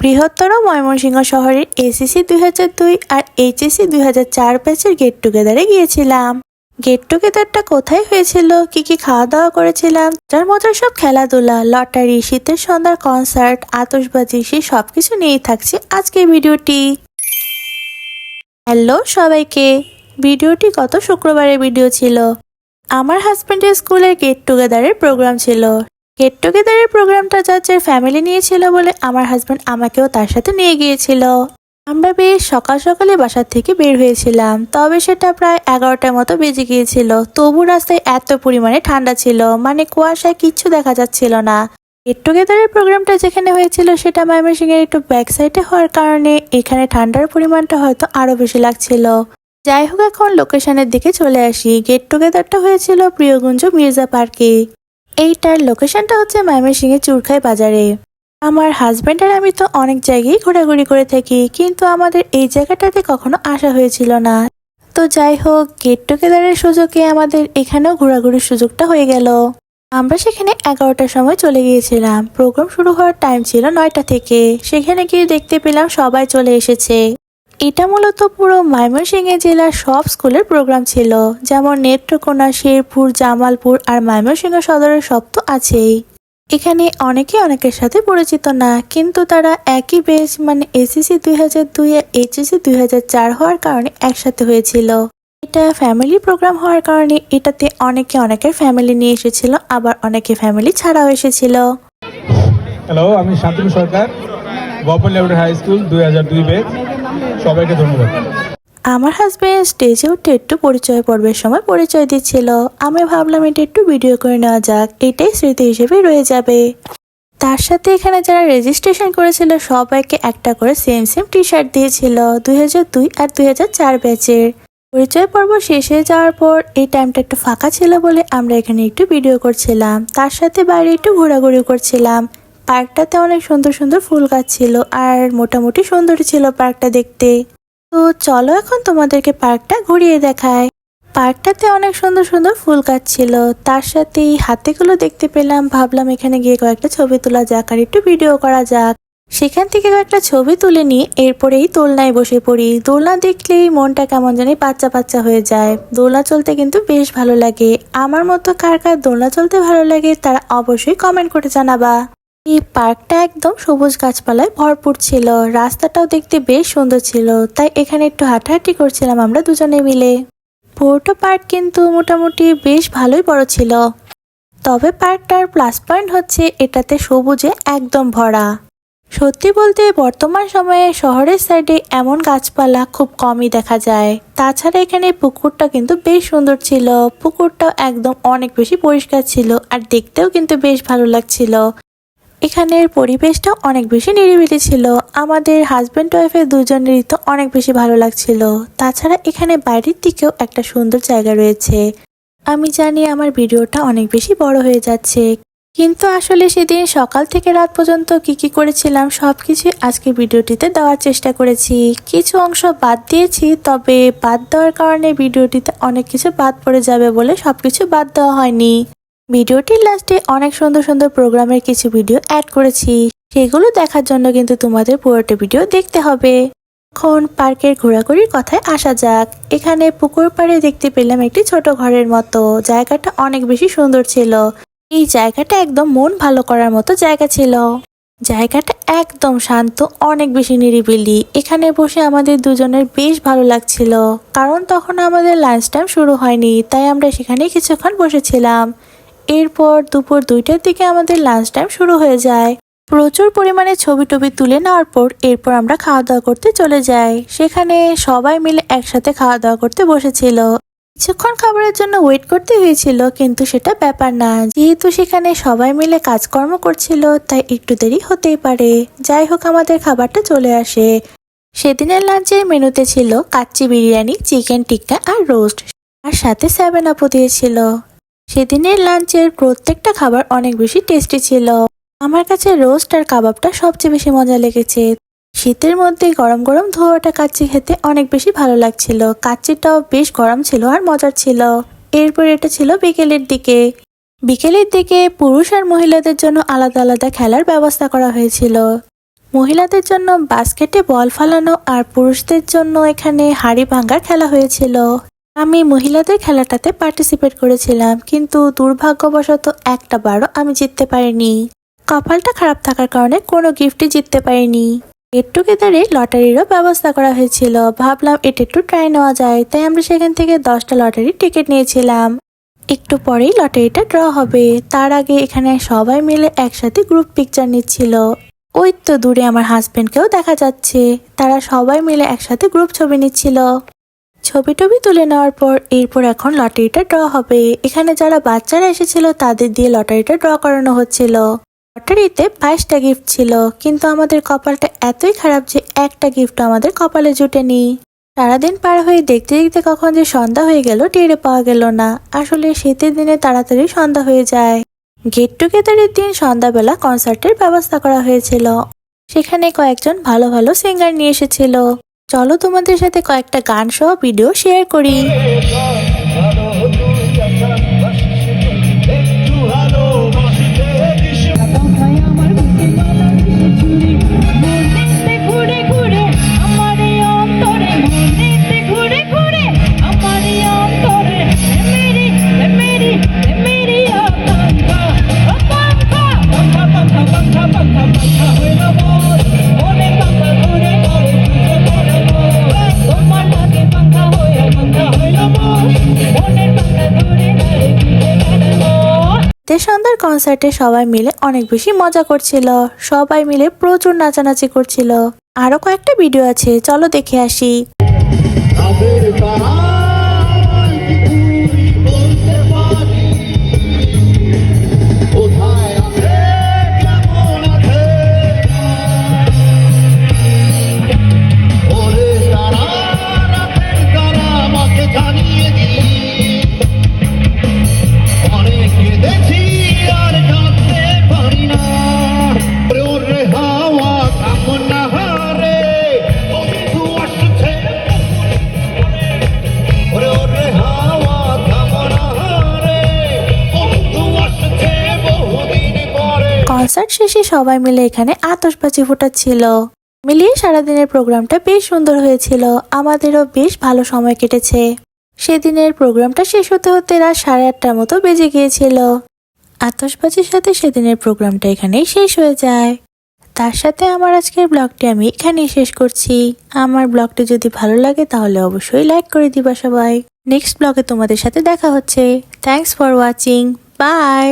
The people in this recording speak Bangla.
বৃহত্তর ময়মনসিংহ শহরের এসিসি দুই দুই আর এইচএসসি দুই হাজার চার ব্যাচের গেট টুগেদারে গিয়েছিলাম। গেট টুগেদারটা কোথায় হয়েছিল? কি কি খাওয়া দাওয়া করেছিলাম? যার মজার সব খেলাধুলা, লটারি, শীতের সন্ধ্যার কনসার্ট আতশবাজি, সে সব কিছু নিয়েই থাকছে আজকের ভিডিওটি। হ্যালো সবাইকে। ভিডিওটি গত শুক্রবারের ভিডিও ছিল। আমার হাজব্যান্ডের স্কুলের গেট টুগেদারের প্রোগ্রাম ছিল। গেট টুগেদারের প্রোগ্রামটা যাচ্ছে ফ্যামিলি নিয়েছিল বলে আমার হাজব্যান্ড আমাকেও তার সাথে নিয়ে গিয়েছিল। আমরা বেশ সকাল সকালে বাসার থেকে বের হয়েছিলাম, তবে সেটা প্রায় এগারোটার মতো বেজে গিয়েছিল। তবু রাস্তায় এত পরিমাণে ঠান্ডা ছিল মানে কুয়াশায় কিচ্ছু দেখা যাচ্ছিল না। গেট টুগেদারের প্রোগ্রামটা যেখানে হয়েছিল সেটা ময়মনসিংহের একটু ব্যাক সাইডে হওয়ার কারণে এখানে ঠান্ডার পরিমাণটা হয়তো আরও বেশি লাগছিল। যাই হোক, এখন লোকেশনের দিকে চলে আসি। গেট টুগেদারটা হয়েছিল প্রিয়গুঞ্জ মির্জা পার্কে। এইটার লোকেশনটা হচ্ছে ময়মনসিংহের চুরখাই বাজারে। আমার হাজব্যান্ড আর আমি তো অনেক জায়গায় ঘোরাঘুরি করে থাকি, কিন্তু আমাদের এই জায়গাটাতে কখনো আসা হয়েছিল না। তো যাই হোক গেট টুগেদারের সুযোগে আমাদের এখানেও ঘোরাঘুরির সুযোগটা হয়ে গেল। আমরা সেখানে এগারোটার সময় চলে গিয়েছিলাম। প্রোগ্রাম শুরু হওয়ার টাইম ছিল নয়টা থেকে। সেখানে গিয়ে দেখতে পেলাম সবাই চলে এসেছে। এটা মূলত পুরো ময়মনসিংহে জেলার সব স্কুলের প্রোগ্রাম ছিল। যেমন নেত্রকোনা, শেরপুর, জামালপুর আর ময়মনসিংহ সদরের সব তো আছেই। এখানে অনেকে অনেকের সাথে পরিচিত না, কিন্তু তারা একই বেচ মানে এসএসসি দুই হাজার দুই আর এইচএসসি দুই হাজার চার হওয়ার কারণে একসাথে হয়েছিল। এটা ফ্যামিলি প্রোগ্রাম হওয়ার কারণে এটাতে অনেকে অনেকের ফ্যামিলি নিয়ে এসেছিল, আবার অনেকে ফ্যামিলি ছাড়াও এসেছিল। হ্যালো আমি শান্তনু সরকার লেভেল হাই স্কুল দুই হাজার দুই বেচ সবাইকে ধন্যবাদ। আমার হাজব্যান্ড স্টেজে উঠে একটু পরিচয় পর্বের সময় পরিচয় দিচ্ছিল। আমি ভাবলাম এটা একটু ভিডিও করে নেওয়া যাক। এটাই স্মৃতি হিসেবে রয়ে যাবে। তার সাথে এখানে যারা রেজিস্ট্রেশন করেছিল, সবাইকে একটা করে সেম সেম টি শার্ট দিয়েছিল, দুই হাজার দুই আর দুই হাজার চার ব্যাচের পরিচয় পর্ব শেষ হয়ে যাওয়ার পর এই টাইমটা একটু ফাঁকা ছিল বলে আমরা এখানে একটু ভিডিও করছিলাম। তার সাথে বাইরে একটু ঘোরাঘুরি করছিলাম। পার্কটাতে অনেক সুন্দর সুন্দর ফুল গাছ ছিল আর মোটামুটি সুন্দর ছিল পার্কটা দেখতে। তো চলো এখন তোমাদেরকে পার্কটা ঘুরিয়ে দেখায় পার্কটাতে অনেক সুন্দর সুন্দর ফুল গাছ ছিল। তার সাথে এই হাতিগুলো দেখতে পেলাম। ভাবলাম এখানে গিয়ে কয়েকটা ছবি তোলা যাক আর একটু ভিডিও করা যাক। সেখান থেকে কয়েকটা ছবি তুলে নিয়ে এরপরেই দোলনায় বসে পড়ি। দোলনা দেখলেই মনটা কেমন জানি বাচ্চা বাচ্চা হয়ে যায়। দোলনা চলতে কিন্তু বেশ ভালো লাগে। আমার মতো কার কার দোলনা চলতে ভালো লাগে তারা অবশ্যই কমেন্ট করে জানাবা। এই পার্কটা একদম সবুজ গাছপালায় ভরপুর ছিল। রাস্তাটাও দেখতে বেশ সুন্দর ছিল। তাই এখানে একটু হাঁটাহাঁটি করছিলাম আমরা দুজনে মিলে। পুরোটা পার্ক কিন্তু মোটামুটি বেশ ভালোই বড় ছিল। তবে পার্কটার প্লাস পয়েন্ট হচ্ছে এটাতে সবুজে একদম ভরা। সত্যি বলতে বর্তমান সময়ে শহরের সাইডে এমন গাছপালা খুব কমই দেখা যায়। তাছাড়া এখানে পুকুরটা কিন্তু বেশ সুন্দর ছিল। পুকুরটাও একদম অনেক বেশি পরিষ্কার ছিল আর দেখতেও কিন্তু বেশ ভালো লাগছিল। এখানের পরিবেশটা অনেক বেশি নিরিবিলি ছিল। আমাদের হাজব্যান্ড ওয়াইফের দুজনেরই তো অনেক বেশি ভালো লাগছিল। তাছাড়া এখানে বাইরের দিকেও একটা সুন্দর জায়গা রয়েছে। আমি জানি আমার ভিডিওটা অনেক বেশি বড় হয়ে যাচ্ছে। কিন্তু আসলে সেদিন সকাল থেকে রাত পর্যন্ত কি কি করেছিলাম সবকিছু আজকে ভিডিওটিতে দেওয়ার চেষ্টা করেছি। কিছু অংশ বাদ দিয়েছি, তবে বাদ দেওয়ার কারণে ভিডিওটিতে অনেক কিছু বাদ পড়ে যাবে বলে সব কিছু বাদ দেওয়া হয়নি। ভিডিওটির লাস্টে অনেক সুন্দর সুন্দর প্রোগ্রামের কিছু ভিডিও অ্যাড করেছি। সেগুলো দেখার জন্য কিন্তু তোমাদের পুরোটা ভিডিও দেখতে হবে। এখন পার্কের ঘোরাঘুরির কথায় আসা যাক। এখানে পুকুর পাড়ে দেখতে পেলাম একটি ছোট ঘরের মতো। জায়গাটা অনেক বেশি সুন্দর ছিল। এই জায়গাটা একদম মন ভালো করার মতো জায়গা ছিল। জায়গাটা একদম শান্ত, অনেক বেশি নিরিবিলি। এখানে বসে আমাদের দুজনের বেশ ভালো লাগছিল। কারণ তখন আমাদের লাঞ্চ টাইম শুরু হয়নি, তাই আমরা সেখানে কিছুক্ষণ বসেছিলাম। এরপর দুপুর দুইটার দিকে আমাদের লাঞ্চ টাইম শুরু হয়ে যায়। প্রচুর পরিমাণে ছবি টবি তুলে নেওয়ার পর এরপর আমরা খাওয়া দাওয়া করতে চলে যাই। সেখানে সবাই মিলে একসাথে খাওয়া দাওয়া করতে বসেছিল। কিছুক্ষণ খাবারের জন্য ওয়েট করতে হয়েছিল, কিন্তু সেটা ব্যাপার না। যেহেতু সেখানে সবাই মিলে কাজকর্ম করছিল, তাই একটু দেরি হতেই পারে। যাই হোক, আমাদের খাবারটা চলে আসে। সেদিনের লাঞ্চের মেনুতে ছিল কাচ্চি বিরিয়ানি চিকেন টিক্কা আর রোস্ট আর সাথে সেভেন আপও দিয়েছিল। সেদিনের লাঞ্চের প্রত্যেকটা খাবার অনেক বেশি টেস্টি ছিল। আমার কাছে রোস্ট আর কাবাবটা সবচেয়ে বেশি মজা লেগেছে। শীতের মধ্যে গরম গরম ধোয়াটা কাচ্চি খেতে অনেক বেশি ভালো লাগছিল। কাচ্চিটাও বেশ গরম ছিল আর মজার ছিল। এরপর এটা ছিল বিকেলের দিকে। বিকেলের দিকে পুরুষ আর মহিলাদের জন্য আলাদা আলাদা খেলার ব্যবস্থা করা হয়েছিল। মহিলাদের জন্য বাস্কেটে বল ফালানো আর পুরুষদের জন্য এখানে হাড়ি ভাঙ্গার খেলা হয়েছিল। আমি মহিলাদের খেলাটাতে পার্টিসিপেট করেছিলাম, কিন্তু দুর্ভাগ্যবশত একটা বারও আমি জিততে পারিনি। কপালটা খারাপ থাকার কারণে কোনো গিফটই জিততে পারিনি। গেট টুগেদারে লটারিরও ব্যবস্থা করা হয়েছিল। ভাবলাম এটা একটু ট্রাই নেওয়া যায়, তাই আমরা সেখান থেকে দশটা লটারির টিকিট নিয়েছিলাম। একটু পরেই লটারিটা ড্র হবে। তার আগে এখানে সবাই মিলে একসাথে গ্রুপ পিকচার নিচ্ছিল। ওই তো দূরে আমার হাজবেন্ডকেও দেখা যাচ্ছে। তারা সবাই মিলে একসাথে গ্রুপ ছবি নিচ্ছিল। ছবি টবি তুলে নেওয়ার পর এরপর এখন লটারিটা ড্র হবে। এখানে যারা বাচ্চারা এসেছিল, তাদের দিয়ে লটারিটা ড্র করানো হচ্ছিল। লটারিতে বাইশটা গিফট ছিল, কিন্তু আমাদের কপালটা এতই খারাপ যে একটা গিফট আমাদের কপালে জুটেনি। সারাদিন পার হয়ে দেখতে দেখতে কখন যে সন্ধ্যা হয়ে গেল, টেরে পাওয়া গেল না। আসলে শীতের দিনে তাড়াতাড়ি সন্ধ্যা হয়ে যায়। গেট টুগেদারের দিন সন্ধ্যাবেলা কনসার্টের ব্যবস্থা করা হয়েছিল। সেখানে কয়েকজন ভালো ভালো সিঙ্গার নিয়ে এসেছিল। চলো তোমাদের সাথে কয়েকটা গান সহ ভিডিও শেয়ার করি। কনসার্টে সবাই মিলে অনেক বেশি মজা করছিল। সবাই মিলে প্রচুর নাচানাচি করছিল। আরও কয়েকটা ভিডিও আছে, চলো দেখে আসি। কনসার্ট শেষে সবাই মিলে এখানে আতশবাজি ফোটাচ্ছিল। মিলিয়ে সারাদিনের প্রোগ্রামটা বেশ সুন্দর হয়েছিল। আমাদেরও বেশ ভালো সময় কেটেছে। সেদিনের প্রোগ্রামটা শেষ হতে হতে রাত সাড়ে আটটার মতো বেজে গিয়েছিল। আতশবাজির সাথে সেদিনের প্রোগ্রামটা এখানেই শেষ হয়ে যায়। তার সাথে আমার আজকের ব্লগটি আমি এখানেই শেষ করছি। আমার ব্লগটি যদি ভালো লাগে তাহলে অবশ্যই লাইক করে দিবা সবাই। নেক্সট ব্লগে তোমাদের সাথে দেখা হচ্ছে। Thanks for watching by